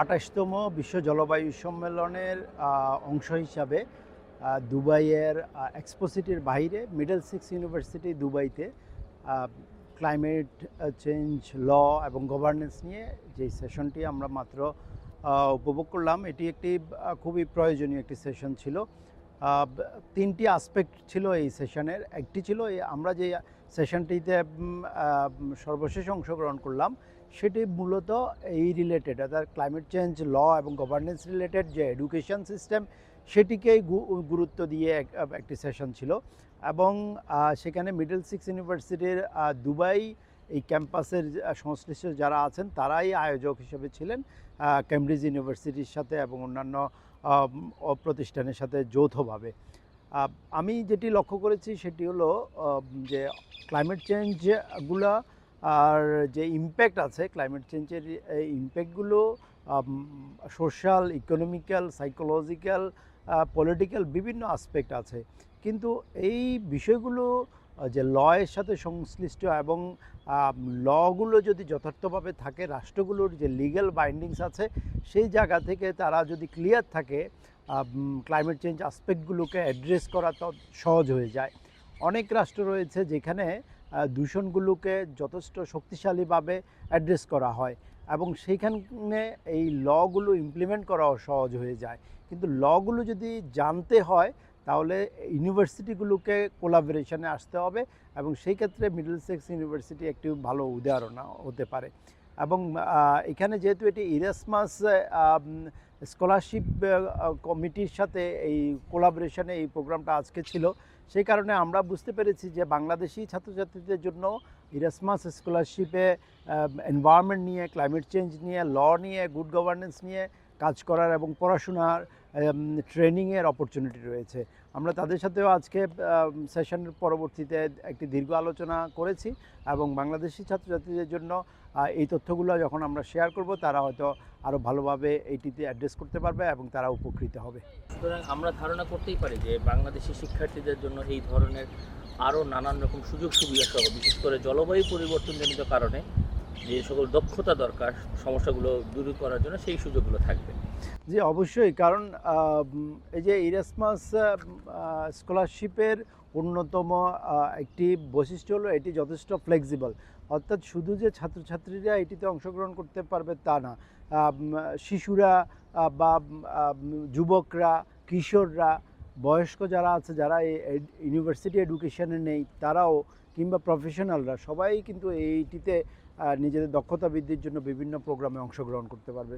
আঠাশতম বিশ্ব জলবায়ু সম্মেলনের অংশ হিসাবে দুবাইয়ের এক্সপোসিটির বাইরে মিডল সিক্স ইউনিভার্সিটি দুবাইতে ক্লাইমেট চেঞ্জ ল এবং গভর্নেন্স নিয়ে যে সেশনটি আমরা মাত্র উপভোগ করলাম, এটি একটি খুবই প্রয়োজনীয় একটি সেশন ছিল। তিনটি আসপেক্ট ছিল এই সেশনের একটি ছিল আমরা যে সেশনটিতে সর্বশেষ অংশগ্রহণ করলাম সেটি মূলত এই রিলেটেড অর্থাৎ ক্লাইমেট চেঞ্জ ল এবং গভর্নেন্স রিলেটেড যে এডুকেশন সিস্টেম সেটিকেই গুরুত্ব দিয়ে একটি সেশন ছিল। এবং সেখানে মিডল সিক্স ইউনিভার্সিটির দুবাই এই ক্যাম্পাসের সংশ্লিষ্ট যারা আছেন তারাই আয়োজক হিসেবে ছিলেন। আহ, কেমব্রিজ ইউনিভার্সিটির সাথে এবং অন্যান্য প্রতিষ্ঠানের সাথে যৌথভাবে। আমি যেটি লক্ষ্য করেছি সেটি হলো যে ক্লাইমেট চেঞ্জগুলো আর যে ইম্প্যাক্ট আছে ক্লাইমেট চেঞ্জের এই ইম্প্যাক্টগুলো সোশ্যাল ইকোনমিক্যাল সাইকোলজিক্যাল পলিটিক্যাল বিভিন্ন আসপেক্ট আছে। কিন্তু এই বিষয়গুলো, যে লয়ের সাথে সংশ্লিষ্ট এবং লগুলো যদি যথার্থভাবে থাকে, রাষ্ট্রগুলোর যে লিগ্যাল বাইন্ডিংস আছে, সেই জায়গা থেকে তারা যদি ক্লিয়ার থাকে ক্লাইমেট চেঞ্জ আসপেক্টগুলোকে অ্যাড্রেস করা তো সহজ হয়ে যায়। অনেক রাষ্ট্র রয়েছে যেখানে দূষণগুলোকে যথেষ্ট শক্তিশালীভাবে অ্যাড্রেস করা হয়। এবং সেইখানে এই লগুলো ইমপ্লিমেন্ট করাও সহজ হয়ে যায়। কিন্তু লগুলো যদি জানতে হয়, তাহলে ইউনিভার্সিটিগুলোকে কোলাবোরেশনে আসতে হবে এবং সেই ক্ষেত্রে মিডল সেক্স ইউনিভার্সিটি একটি ভালো উদাহরণ হতে পারে। এবং এখানে যেহেতু এটি ইরাসমাস স্কলারশিপ কমিটির সাথে এই কোলাবোরেশনে এই প্রোগ্রামটা আজকে ছিল সেই কারণে আমরা বুঝতে পেরেছি যে বাংলাদেশি ছাত্রছাত্রীদের জন্য ইরাসমাস স্কলারশিপে এনভায়রনমেন্ট নিয়ে ক্লাইমেট চেঞ্জ নিয়ে ল নিয়ে গুড গভর্নেন্স নিয়ে কাজ করার এবং পড়াশোনার ট্রেনিংয়ের অপরচুনিটি রয়েছে। আমরা তাদের সাথেও আজকে সেশনের পরবর্তীতে একটি দীর্ঘ আলোচনা করেছি এবং বাংলাদেশি ছাত্রছাত্রীদের জন্য এই তথ্যগুলো যখন আমরা শেয়ার করব, তারা হয়তো আরও ভালোভাবে এইটিতে অ্যাড্রেস করতে পারবে এবং তারা উপকৃত হবে। সুতরাং আমরা ধারণা করতেই পারি যে বাংলাদেশি শিক্ষার্থীদের জন্য এই ধরনের আরও নানান রকম সুযোগ সুবিধা সহ বিশেষ করে জলবায়ু পরিবর্তনজনিত কারণে যে সকল দক্ষতা দরকার সমস্যাগুলো দূর করার জন্য সেই সুযোগগুলো থাকবে। জি, অবশ্যই। কারণ এই যে ইরাসমাস স্কলারশিপের অন্যতম একটি বৈশিষ্ট্য হলো এটি যথেষ্ট ফ্লেক্সিবল অর্থাৎ শুধু যে ছাত্রছাত্রীরা এটিতে অংশগ্রহণ করতে পারবে তা না। শিশুরা বা যুবকরা, কিশোররা, বয়স্ক যারা আছে, যারা ইউনিভার্সিটি এডুকেশনে নেই, তারাও কিংবা প্রফেশনালরা সবাই কিন্তু এইটিতে নিজেদের দক্ষতা বৃদ্ধির জন্য বিভিন্ন প্রোগ্রামে অংশগ্রহণ করতে পারবে।